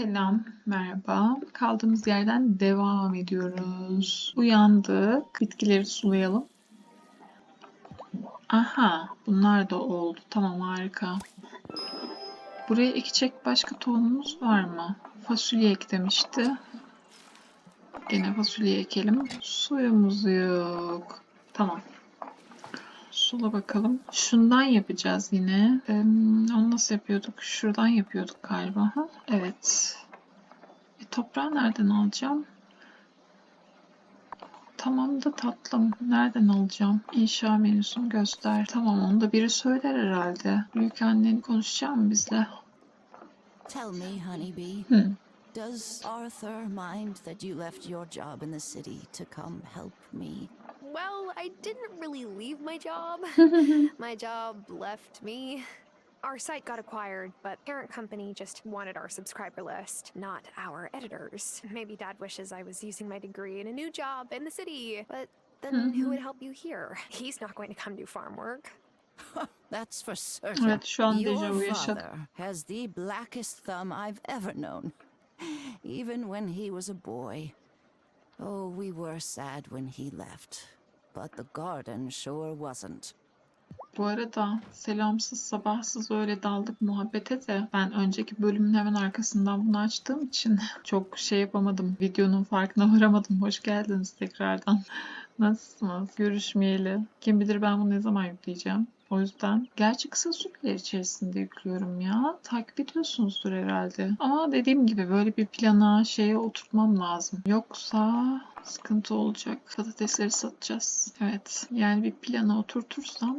Selam, merhaba. Kaldığımız yerden devam ediyoruz. Uyandık. Bitkileri sulayalım. Aha, bunlar da oldu. Tamam, harika. Buraya ekecek başka tohumumuz var mı? Fasulye ek demişti. Gene fasulye ekelim. Suyumuz yok. Tamam. Sula bakalım. Şundan yapacağız yine. Ee, onu nasıl yapıyorduk? Şuradan yapıyorduk galiba. Ha? Evet. E, toprağı nereden alacağım? Tamam da tatlım. Nereden alacağım? İnşa menüsünü göster. Tamam onu da biri söyler herhalde. Büyük annen konuşacak mı bizle? Tell me, Honeybee, Hı. does Arthur mind that you left your job in the city to come help me? Well, I didn't really leave my job. my job left me. Our site got acquired, but parent company just wanted our subscriber list, not our editors. Maybe dad wishes I was using my degree in a new job in the city, but then who mm-hmm. would help you here? He's not going to come do farm work. That's for certain. Evet şu an Your dejavu father has the blackest thumb I've ever known, even when he was a boy. Oh, we were sad when he left, but the garden sure wasn't. Bu arada selamsız sabahsız öyle daldık muhabbete de ben önceki bölümün hemen arkasından bunu açtığım için çok şey yapamadım. Videonun farkına varamadım. Hoş geldiniz tekrardan. Nasılsınız? Görüşmeyeli. Kim bilir ben bunu ne zaman yükleyeceğim. O yüzden gerçi kısa süreler içerisinde yüklüyorum ya. Takip ediyorsunuzdur herhalde. Ama dediğim gibi böyle bir plana şeye oturtmam lazım. Yoksa sıkıntı olacak. Patatesleri satacağız. Evet. Yani bir plana oturtursam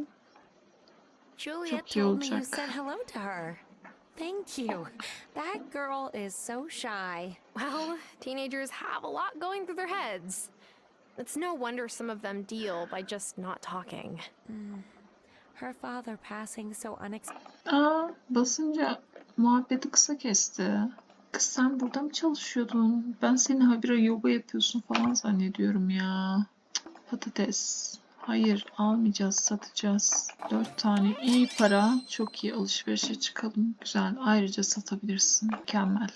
Juliet Çok iyi told me you olacak. said hello to her. Thank you. That girl is so shy. Well, teenagers have a lot going through their heads. It's no wonder some of them deal by just not talking. Her father passing so. Aa, basınca muhabbeti kısa kesti. Kız sen burada mı çalışıyordun? Ben seni habire yoga yapıyorsun falan zannediyorum ya. Patates. Hayır almayacağız satacağız. Dört tane iyi para. Çok iyi alışverişe çıkalım. Güzel. Ayrıca satabilirsin. Mükemmel.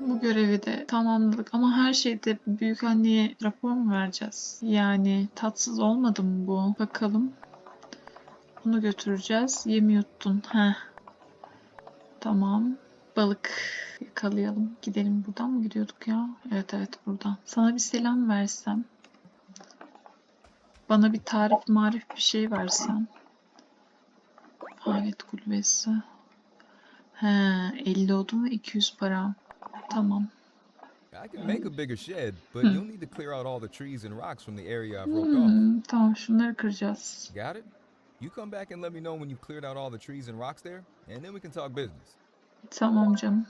Bu görevi de tamamladık ama her şeyde büyük anneye rapor mu vereceğiz? Yani tatsız olmadı mı bu? Bakalım. Bunu götüreceğiz. Yemi yuttun. Heh. Tamam. Balık yakalayalım. Gidelim buradan mı gidiyorduk ya? Evet evet buradan. Sana bir selam versem. Bana bir tarif marif bir şey versen. Alet kulübesi. He, 50 odun ve 200 para. Tamam. I can make a bigger shed, but you'll need to clear out all the trees and rocks from the area I've roped off. Hmm, tamam şunları kıracağız. Got it? You come back and let me know when you've cleared out all the trees and rocks there, and then we can talk business. Tamam canım.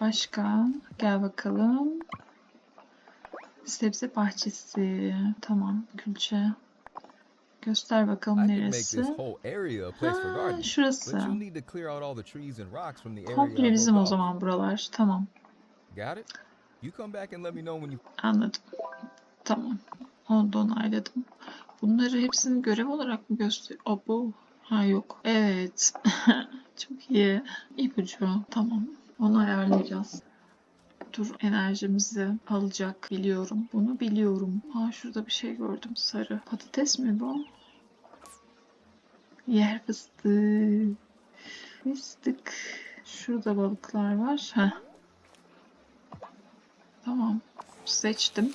Başka? Gel bakalım. Sebze bahçesi. Tamam. Külçe. Göster bakalım neresi. Ha, şurası. Komple bizim o zaman buralar. Tamam. Anladım. Tamam. Onu da onayladım. Bunları hepsini görev olarak mı göster? O bu. Ha yok. Evet. Çok iyi. İpucu. Tamam. Onu ayarlayacağız. Dur enerjimizi alacak biliyorum. Bunu biliyorum. Aa şurada bir şey gördüm sarı. Patates mi bu? Yer fıstığı. Fıstık. Şurada balıklar var. Heh. Tamam. Seçtim.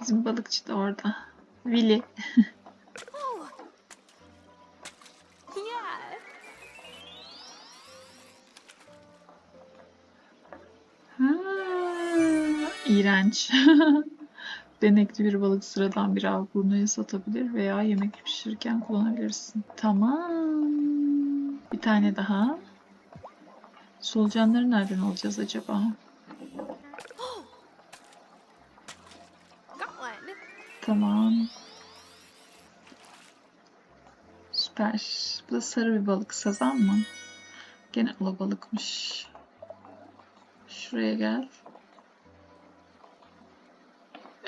Bizim balıkçı da orada. Willy. iğrenç. Benekli bir balık sıradan bir av burnaya satabilir veya yemek pişirirken kullanabilirsin. Tamam. Bir tane daha. Solucanları nereden alacağız acaba? Tamam. Süper. Bu da sarı bir balık. Sazan mı? Gene alabalıkmış. Şuraya gel.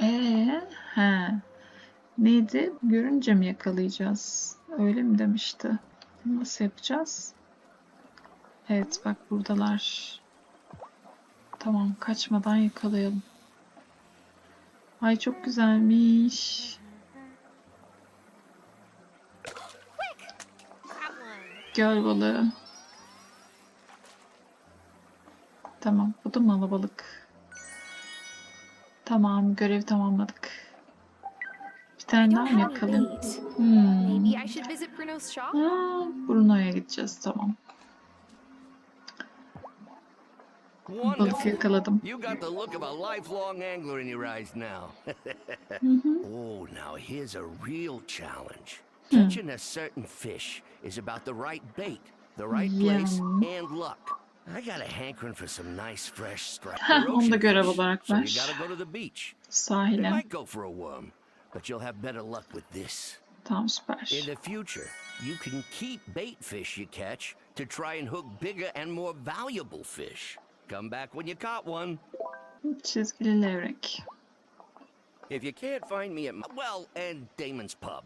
Ee, he. Neydi? Görünce mi yakalayacağız? Öyle mi demişti? Nasıl yapacağız? Evet bak buradalar. Tamam kaçmadan yakalayalım. Ay çok güzelmiş. Göl balığı. Tamam bu da mı alabalık? Tamam görev tamamladık. Bir tane daha mı yakalım? Hmm. Bruno'ya gideceğiz tamam. Balık yakaladım. You got the look of a lifelong angler in your eyes now. Oh, now here's a real challenge. Catching a certain fish is about the right bait, the right place, and luck. I got a hankering for some nice fresh striped Heh, onu da ocean görev fish, olarak so you gotta go to the beach. You Sahile. might go for a worm, but you'll have better luck with this. Tamam süper. In the future, you can keep bait fish you catch to try and hook bigger and more valuable fish. Come back when you caught one. Çizgili levrek. If you can't find me at my, well, and Damon's pub.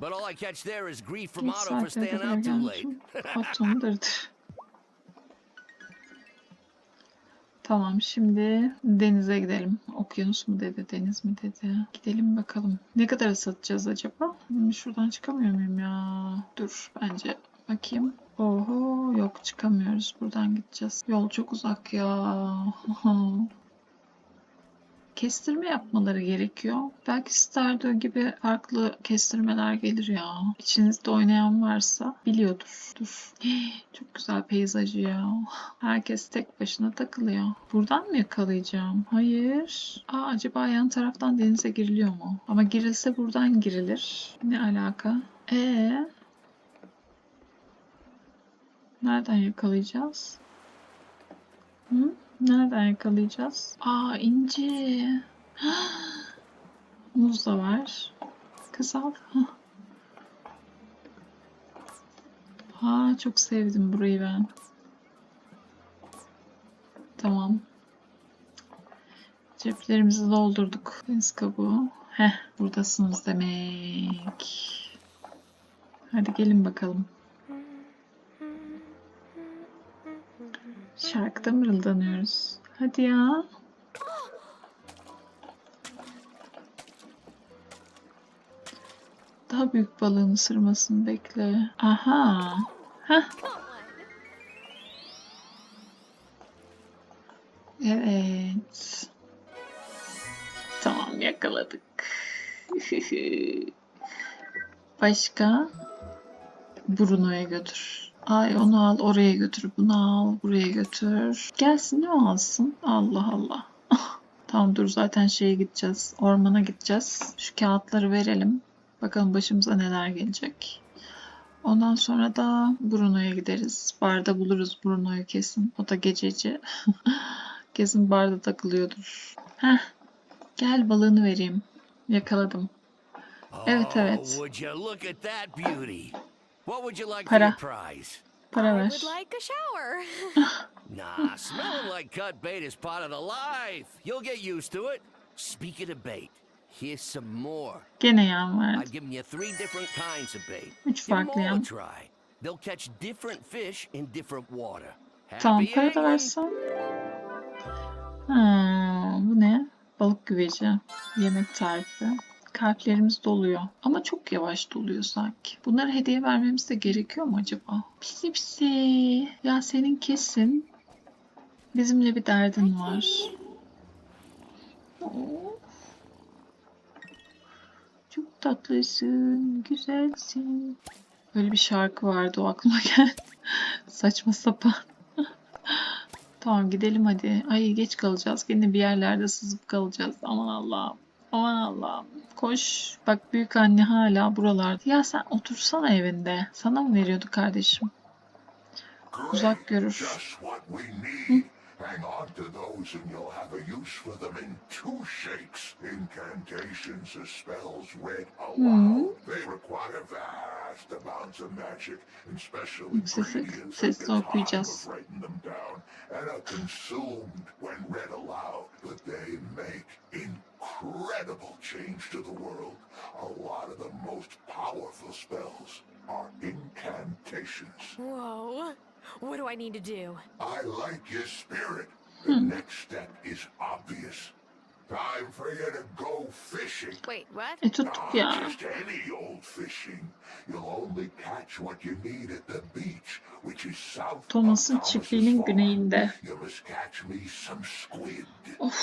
But all I catch there is grief from Otto for saatte staying out too late. Tamam şimdi denize gidelim. Okyanus mu dedi, deniz mi dedi. Gidelim bakalım. Ne kadar satacağız acaba? Hmm, Şuradan çıkamıyor muyum ya? Dur bence bakayım. Oho yok çıkamıyoruz. Buradan gideceğiz. Yol çok uzak ya. Kestirme yapmaları gerekiyor. Belki Stardew gibi farklı kestirmeler gelir ya. İçinizde oynayan varsa biliyordur. Dur. Çok güzel peyzajı ya. Herkes tek başına takılıyor. Buradan mı yakalayacağım? Hayır. Aa acaba yan taraftan denize giriliyor mu? Ama girilse buradan girilir. Ne alaka? Ee? Nereden yakalayacağız? Hı? Nereden yakalayacağız? Aa inci. Muz da var. Kız al. Hah. Ha çok sevdim burayı ben. Tamam. Ceplerimizi doldurduk. Deniz kabuğu. Heh buradasınız demek. Hadi gelin bakalım. Şarkıda mırıldanıyoruz. Hadi ya. Daha büyük balığın ısırmasını bekle. Aha. Heh. Evet. Tamam yakaladık. Başka? Bruno'ya götür. Ay onu al oraya götür. Bunu al buraya götür. Gelsin ne alsın? Allah Allah. tamam dur zaten şeye gideceğiz. Ormana gideceğiz. Şu kağıtları verelim. Bakalım başımıza neler gelecek. Ondan sonra da Bruno'ya gideriz. Barda buluruz Bruno'yu kesin. O da gececi. Kesin barda takılıyordur. Heh. Gel balığını vereyim. Yakaladım. Evet, oh, evet. Would you look at that beauty? What would you like Para. for your prize? Para I ver. would like a shower. Nah, smelling like cut bait is part of the life. You'll get used to it. Speaking of bait, here's some more. Gene yan verdi. I've given you three different kinds of bait. Üç Give 'em farklı all a yan. try. They'll catch different fish in different water. Tamam Happy para da angling. versen. Ha, bu ne? Balık güveci. Yemek tarifi. Kalplerimiz doluyor. Ama çok yavaş doluyor sanki. Bunları hediye vermemiz de gerekiyor mu acaba? Pisi pisi. Ya senin kesin bizimle bir derdin var. Çok tatlısın, güzelsin. Böyle bir şarkı vardı o aklıma geldi. Saçma sapan. Tamam gidelim hadi. Ay geç kalacağız. Yine bir yerlerde sızıp kalacağız. Aman Allah'ım. Aman Allah'ım. Koş. Bak büyük anne hala buralarda. Ya sen otursana evinde. Sana mı veriyordu kardeşim? Uzak görür. Need. Hang on to those and you'll have a use for them in two shakes. Incantations or spells read aloud. They require vast vast amounts of magic and special Sesi- ingredients sesli that take time okuyacağız. to writing them down and are consumed when read aloud. But they make incredible change to the world. A lot of the most powerful spells are incantations. Whoa. What do I need to do? I like your spirit. The hmm. next step is obvious. Time for you to go fishing. Wait, what? E tuttuk ya. Not just any old fishing. You'll only catch what you need at the beach, which is south of Thomas'ın çiftliğinin güneyinde. You must catch me some squid. Of,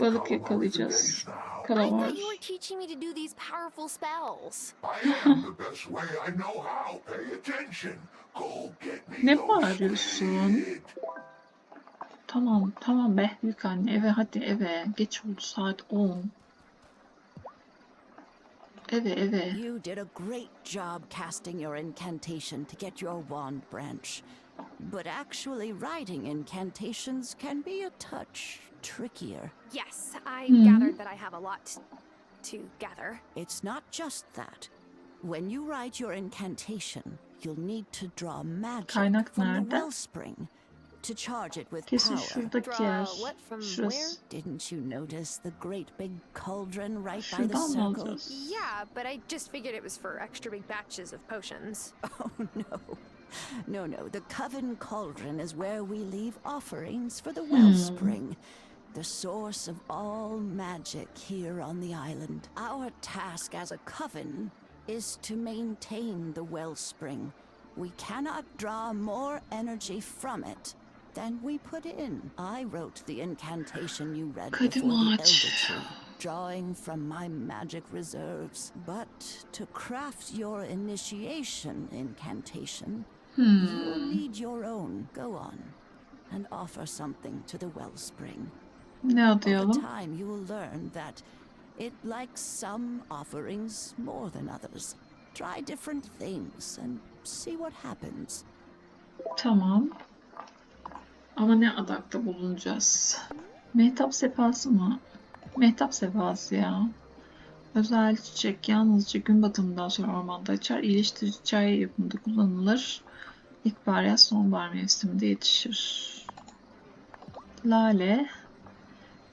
balık yakalayacağız. Kalamar. Ne bağırıyorsun? Squid. Tamam tamam be büyük anne eve hadi eve. Geç oldu saat 10. Eve eve. You did a great job casting your incantation to get your wand branch. But actually writing incantations can be a touch trickier. Yes, I Hmm. gathered that I have a lot to gather. It's not just that. When you write your incantation, you'll need to draw magic Kaynak from nerede? the wellspring to charge it with Kesin power. şuradaki Draw yer. what from Şurası. Didn't you notice the great big cauldron right by the Şuradan circle? Yeah, but I just figured it was for extra big batches of potions. Oh no. No, no. The Coven Cauldron is where we leave offerings for the wellspring, the source of all magic here on the island. Our task as a coven is to maintain the wellspring. We cannot draw more energy from it than we put in. I wrote the incantation you read Kadim before the Elder. Tree drawing from my magic reserves. But to craft your initiation incantation, you'll need your own. Go on and offer something to the wellspring. Ne Over adayalım? time, you will learn that it likes some offerings more than others. Try different things and see what happens. Tamam. Ama ne adakta bulunacağız? Mehtap sefası mı? Mehtap sefası ya. Özel çiçek yalnızca gün batımından sonra ormanda açar. İyileştirici çay yapımında kullanılır. İlkbahar yaz sonbahar mevsiminde yetişir. Lale.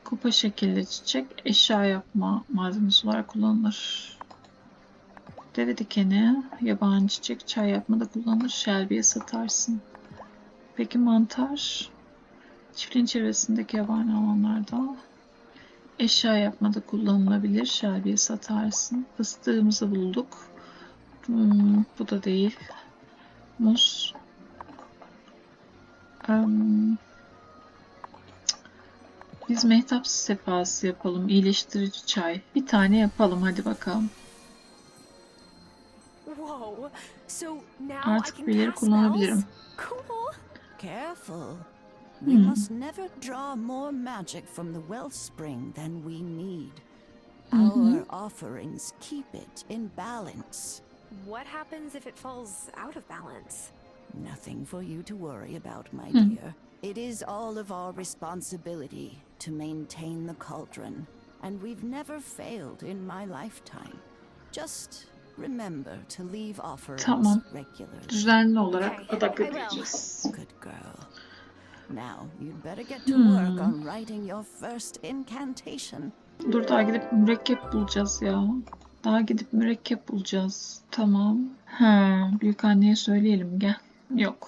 Kupa şekilli çiçek eşya yapma malzemesi olarak kullanılır. Deve dikeni, yabani çiçek çay yapmada kullanılır. Şelbiye satarsın. Peki mantar? Çiftliğin çevresindeki yabani alanlarda eşya yapmada kullanılabilir. Şelbiye satarsın. Fıstığımızı bulduk. Hmm, bu da değil. Muz. Em, biz mehtap sefası yapalım. İyileştirici çay. Bir tane yapalım hadi bakalım. Artık birileri cast kullanabilirim. Cool. Careful. We Hmm. must never draw more magic from the wellspring than we need. Mhm. Our offerings keep it in balance. What happens if it falls out of balance? Nothing for you to worry about, my Hmm. dear. It is all of our responsibility to maintain the cauldron, and we've never failed in my lifetime. Just remember to leave offerings Tamam. regularly. Düzenli olarak Okay, adak I will. edeceğiz. Good girl. Now, you'd better get to work Hmm. on writing your first incantation. Dur daha gidip mürekkep bulacağız ya. Daha gidip mürekkep bulacağız. Tamam. Ha, büyük anneye söyleyelim gel. Yok.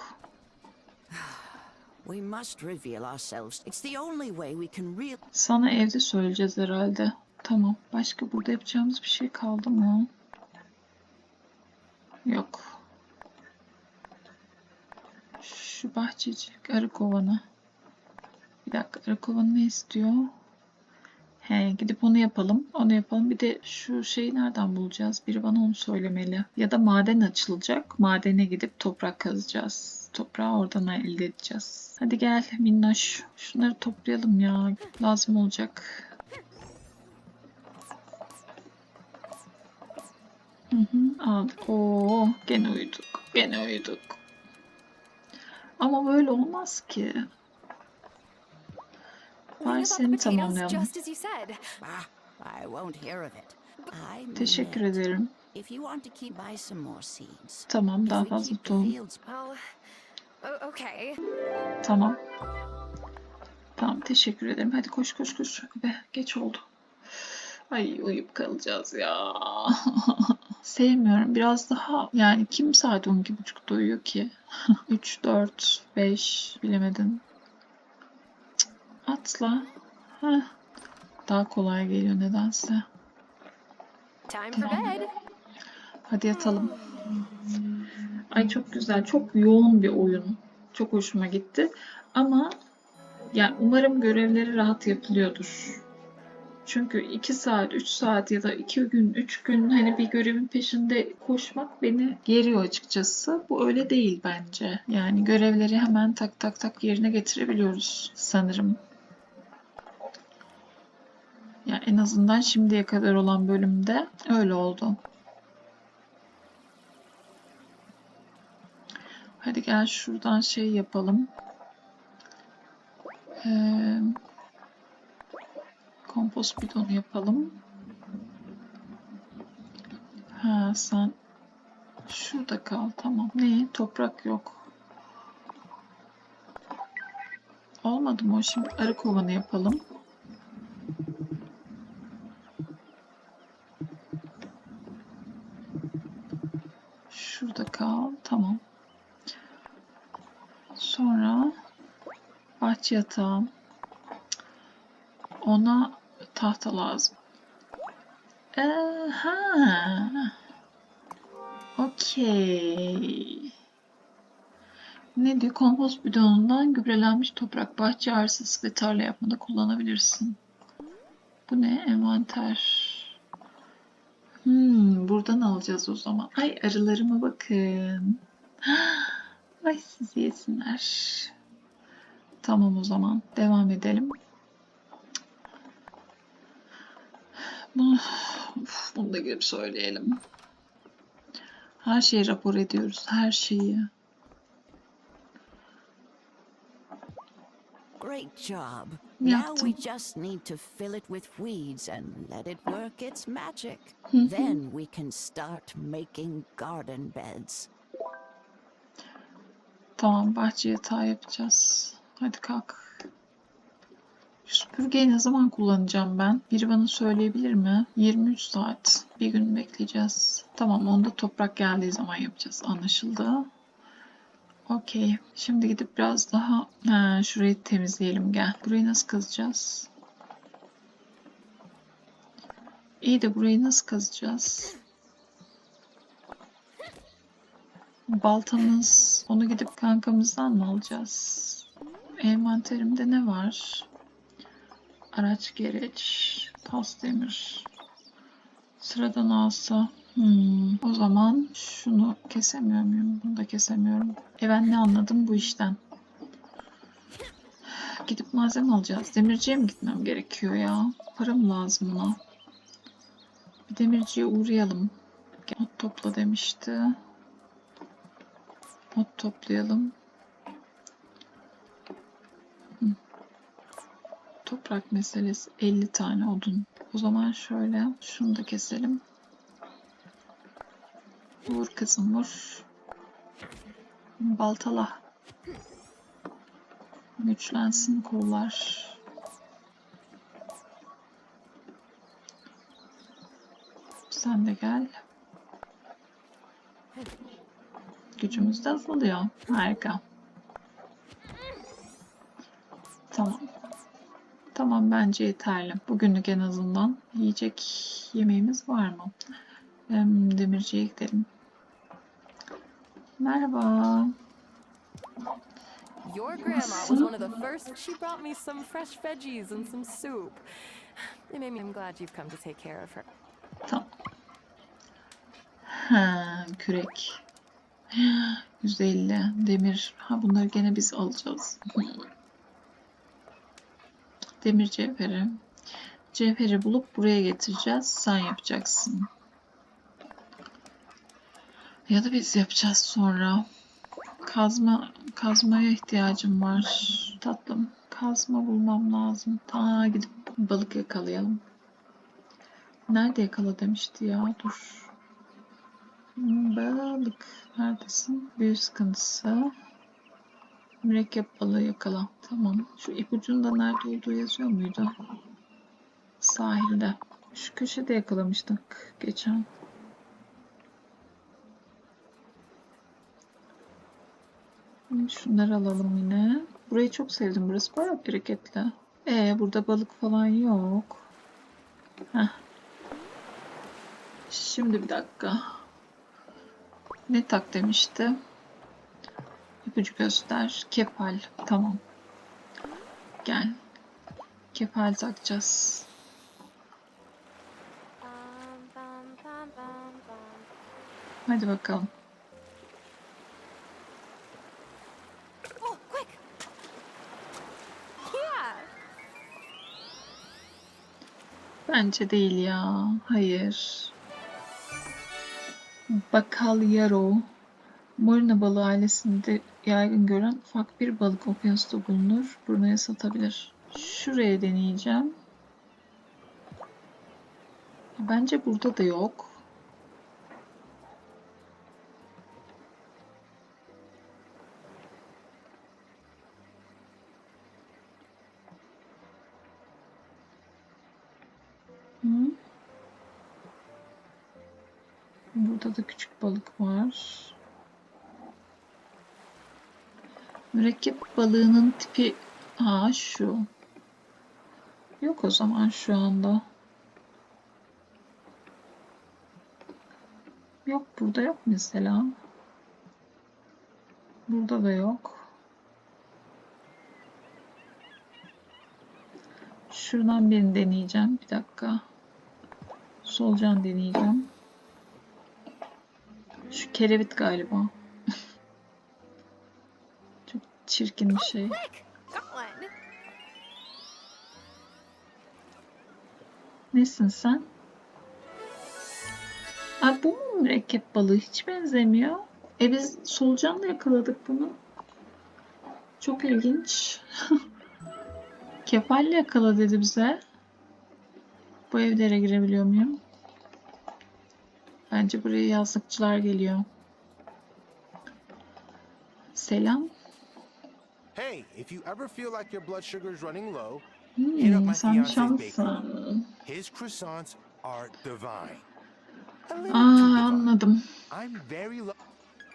We must reveal ourselves. It's the only way we can real. Sana evde söyleyeceğiz herhalde. Tamam. Başka burada yapacağımız bir şey kaldı mı? Yok. Şu bahçecilik arı kovanı. Bir dakika arı kovanı ne istiyor? He, gidip onu yapalım. Onu yapalım. Bir de şu şeyi nereden bulacağız? Biri bana onu söylemeli. Ya da maden açılacak. Madene gidip toprak kazacağız. Toprağı oradan elde edeceğiz. Hadi gel minnoş. Şunları toplayalım ya. Lazım olacak. Hı hı, aldık. Oo, gene uyuduk. Gene uyuduk. Ama böyle olmaz ki. The seni tamamlayalım. Teşekkür ederim. Tamam daha fazla tohum. Tamam. Tamam teşekkür ederim. Hadi koş koş koş. Be geç oldu. Ay uyuyup kalacağız ya. Sevmiyorum. Biraz daha yani kim saat 12.30'da uyuyor ki? 3, 4, 5 bilemedin. Cık, Atla. Heh. Daha kolay geliyor nedense. Time for bed. Hadi yatalım. Ay çok güzel, çok yoğun bir oyun. Çok hoşuma gitti. Ama yani umarım görevleri rahat yapılıyordur. Çünkü 2 saat, 3 saat ya da 2 gün, 3 gün hani bir görevin peşinde koşmak beni geriyor açıkçası. Bu öyle değil bence. Yani görevleri hemen tak tak tak yerine getirebiliyoruz sanırım. Ya en azından şimdiye kadar olan bölümde öyle oldu. Hadi gel şuradan şey yapalım. Ee, kompost bidonu yapalım. Ha sen şurada kal tamam. Ne? Toprak yok. Olmadı mı? Şimdi arı kovanı yapalım. Şurada kal. Tamam. Sonra bahçe yatağı. Ona tahta lazım. Aha. Okey. Ne diyor? Kompost bidonundan gübrelenmiş toprak, bahçe arsası ve tarla yapmada kullanabilirsin. Bu ne? Envanter. Hmm, buradan alacağız o zaman. Ay arılarıma bakın. Ay sizi yesinler. Tamam o zaman. Devam edelim. Bunu, uf, bunu da girip söyleyelim. Her şeyi rapor ediyoruz. Her şeyi. Great job. Now we just need to fill it with weeds and let it work its magic. Then we can start making garden beds. Tamam bahçe yatağı yapacağız. Hadi kalk. Süpürgeyi ne zaman kullanacağım ben? Biri bana söyleyebilir mi? 23 saat. Bir gün bekleyeceğiz. Tamam onu da toprak geldiği zaman yapacağız. Anlaşıldı. Okey. Şimdi gidip biraz daha ha, şurayı temizleyelim gel. Burayı nasıl kazacağız? İyi de burayı nasıl kazacağız? Baltamız. Onu gidip kankamızdan mı alacağız? Envanterimde ne var? Araç gereç. Tas demir. Sıradan alsa. Hmm, o zaman şunu kesemiyor muyum? Bunu da kesemiyorum. E ben ne anladım bu işten? Gidip malzeme alacağız. Demirciye mi gitmem gerekiyor ya? Para mı lazım buna? Bir demirciye uğrayalım. Ot topla demişti. Ot toplayalım. Toprak meselesi 50 tane odun. O zaman şöyle şunu da keselim. Vur kızım vur. Baltala. Güçlensin kollar. Sen de gel. Gücümüz de azalıyor. Harika. Tamam. Tamam bence yeterli. Bugünlük en azından yiyecek yemeğimiz var mı? Em, Demirciye gidelim. Merhaba. Your grandma was one of the first. She brought me some fresh veggies and some soup. It made me. I'm glad you've come to take care of her. Tamam. Ha, kürek. 150 demir. Ha bunları gene biz alacağız. Demir cevheri. Cevheri bulup buraya getireceğiz. Sen yapacaksın. Ya da biz yapacağız sonra. Kazma kazmaya ihtiyacım var. Tatlım. Kazma bulmam lazım. Ta gidip balık yakalayalım. Nerede yakala demişti ya? Dur. Balık. Neredesin? Büyü sıkıntısı. Mürekkep balığı yakala. Tamam. Şu ipucunda nerede olduğu yazıyor muydu? Sahilde. Şu köşede yakalamıştık geçen. Şunları alalım yine. Burayı çok sevdim. Burası bayağı bereketli. Ee, burada balık falan yok. Heh. Şimdi bir dakika. Ne tak demişti? İpucu göster. Kepal. Tamam. Gel. Kepal takacağız. Hadi bakalım. Oh! Bence değil ya. Hayır. Bakal Yaro. Morina balığı ailesinde yaygın gören ufak bir balık okyanusta bulunur. Buraya satabilir. Şuraya deneyeceğim. Bence burada da yok. Burada da küçük balık var. Mürekkep balığının tipi Aa şu. Yok o zaman şu anda. Yok burada yok mesela. Burada da yok. Şuradan birini deneyeceğim. Bir dakika. Solucan deneyeceğim. Şu kerevit galiba. Çirkin bir şey. Nesin sen? Aa, bu mu mürekkep balığı? Hiç benzemiyor. E biz solucanla yakaladık bunu. Çok ilginç. Kefalle yakala dedi bize. Bu evlere girebiliyor muyum? Bence buraya yazlıkçılar geliyor. Selam. Hey, if you ever feel like your blood sugar is running low, Hit up Hmm, my fiance's şanslısın. his croissants are divine. Aa, anladım. I'm very lo-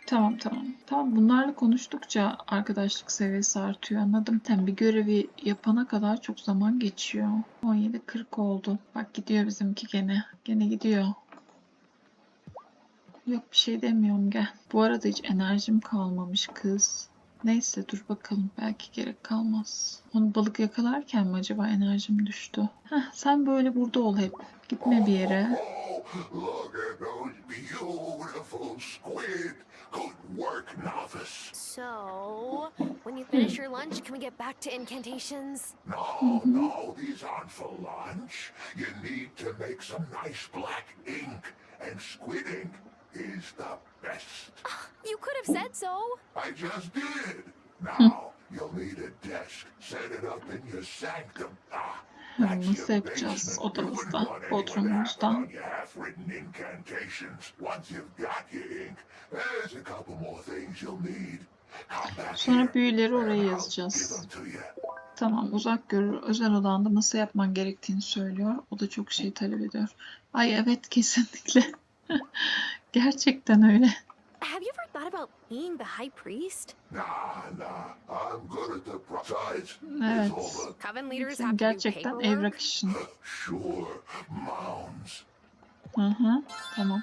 Tamam tamam. Tamam bunlarla konuştukça arkadaşlık seviyesi artıyor. Anladım. Tam bir görevi yapana kadar çok zaman geçiyor. 17.40 oldu. Bak gidiyor bizimki gene. Gene gidiyor. Yok bir şey demiyorum gel. Bu arada hiç enerjim kalmamış kız. Neyse dur bakalım belki gerek kalmaz. Onu balık yakalarken mi acaba enerjim düştü? Heh, sen böyle burada ol hep. Gitme bir yere. So, when you finish your lunch, can we get back to incantations? No, no, these aren't for lunch. You need to make some nice black ink, and squid ink is the. You could have said so. I just did. Now, you'll need a desk. Set it up in your sanctum. Ah, Hmm, that's nasıl your yapacağız basement. You odamızda, wouldn't want anyone to bodrumumuzda? hack on your half-written incantations. Once you've got your ink, there's a couple more things you'll need. Come back Sonra here, büyüleri and oraya I'll give yazacağız. them to you. Tamam uzak görür. Özel odanda nasıl yapman gerektiğini söylüyor. O da çok şey talep ediyor. Ay evet kesinlikle. Gerçekten öyle. Have you ever thought about being the high priest? Nah, nah, I'm good at the process. Evet. Coven leaders have gerçekten evrak işin. sure mounds. Hı hı. Tamam.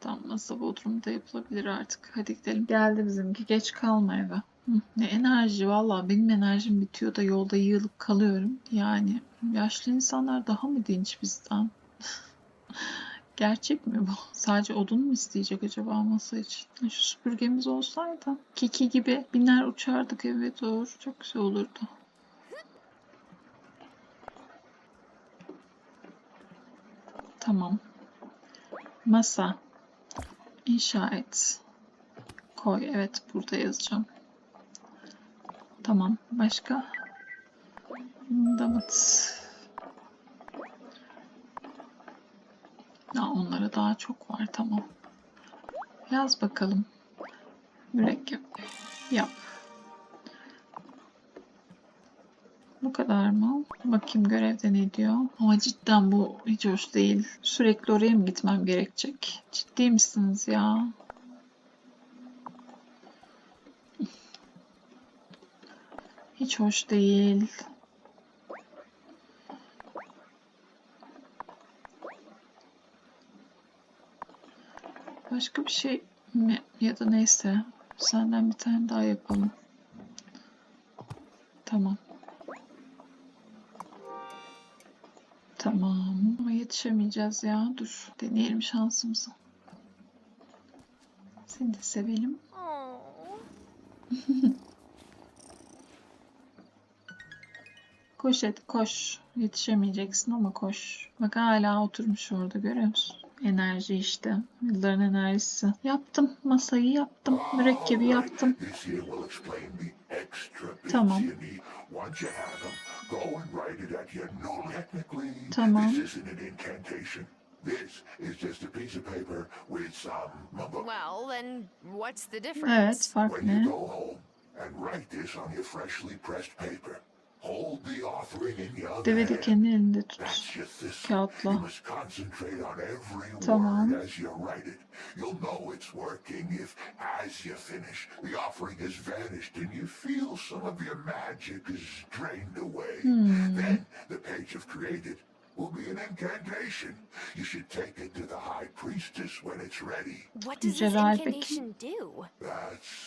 Tamam masa bodrumda yapılabilir artık. Hadi gidelim. Geldi bizimki. Geç kalma eve. Hı, ne enerji valla benim enerjim bitiyor da yolda yığılıp kalıyorum. Yani yaşlı insanlar daha mı dinç bizden? Gerçek mi bu? Sadece odun mu isteyecek acaba masa için? Şu süpürgemiz olsaydı Kiki gibi biner uçardık eve doğru. Çok güzel olurdu. Tamam. Masa. İnşa et. Koy. Evet burada yazacağım. Tamam. Başka? Damıt. Ya onlara daha çok var. Tamam. Yaz bakalım. Mürekkep. Yap. Bu kadar mı? Bakayım görevde ne diyor. Ama cidden bu hiç hoş değil. Sürekli oraya mı gitmem gerekecek? Ciddi misiniz ya? Hiç hoş değil. Başka bir şey mi? Ya da neyse. Senden bir tane daha yapalım. Tamam. Tamam. Ama yetişemeyeceğiz ya. Dur. Deneyelim şansımızı. Seni de sevelim. Koş hadi koş. Yetişemeyeceksin ama koş. Bak hala oturmuş orada görüyor musun? Enerji işte. Yılların enerjisi. Yaptım. Masayı yaptım. Mürekkebi yaptım. Tamam. Tamam. This is just a piece of paper with some mumbo. Well, then what's the difference? Evet fark When you ne? go home and write this on your freshly pressed paper, hold the offering in your other Deve hand. dikeni elinde tut. That's your thistle. Kağıtla. You must concentrate on every Tamam. word as you write it. You'll know it's working if, as you finish, the offering has vanished and you feel some of your magic is drained away. Hmm. Then the page you've created will be an incantation. You should take it to the high priestess when it's ready. What does this Gerard Beki. incantation do? That's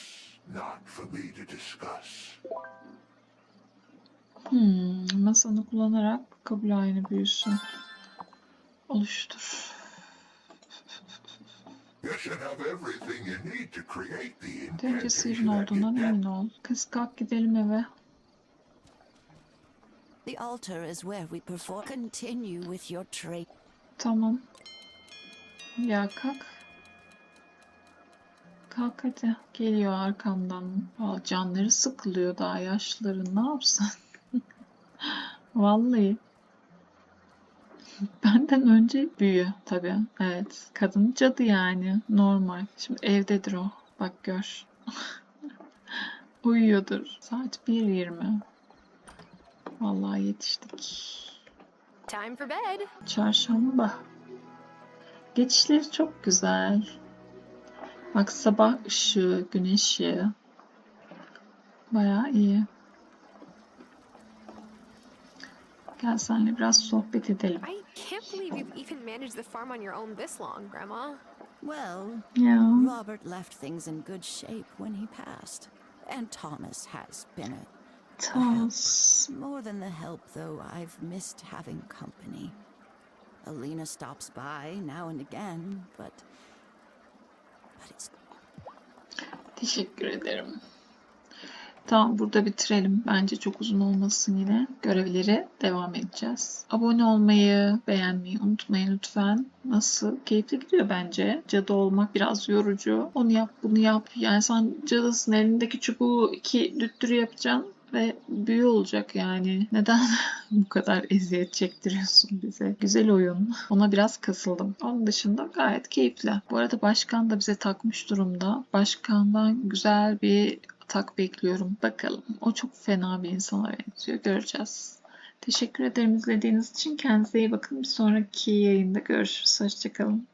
not for me to discuss. Hmm, masanı kullanarak kabul aynı büyüsü oluştur. İncantation at olduğundan emin ol. Kız kalk gidelim eve. The altar is where we perform. Continue with your trade. Tamam. Ya kalk. Kalk hadi. Geliyor arkamdan. Canları sıkılıyor daha yaşların. Ne yapsın? Vallahi. Benden önce büyüyor tabii. Evet. Kadın cadı yani. Normal. Şimdi evdedir o. Bak gör. Uyuyordur. Saat 1.20. Vallahi yetiştik. Time for bed. Çarşamba. Geçişleri çok güzel. Bak sabah ışığı, güneş ışığı. Bayağı iyi. Gel seninle biraz sohbet edelim. I can't believe you've even managed the farm on your own this long, Grandma. Well, Ya. Robert left things in good shape when he passed. And Thomas has been a Tas. More than the help, though, I've missed having company. Alina stops by now and again, but. But it's Teşekkür ederim. Tamam burada bitirelim. Bence çok uzun olmasın yine. Görevleri devam edeceğiz. Abone olmayı, beğenmeyi unutmayın lütfen. Nasıl? Keyifli gidiyor bence. Cadı olmak biraz yorucu. Onu yap, bunu yap. Yani sen cadısın elindeki çubuğu iki düttürü yapacaksın ve büyü olacak yani. Neden bu kadar eziyet çektiriyorsun bize? Güzel oyun. Ona biraz kasıldım. Onun dışında gayet keyifli. Bu arada başkan da bize takmış durumda. Başkandan güzel bir atak bekliyorum. Bakalım. O çok fena bir insana benziyor. Göreceğiz. Teşekkür ederim izlediğiniz için. Kendinize iyi bakın. Bir sonraki yayında görüşürüz. Hoşçakalın.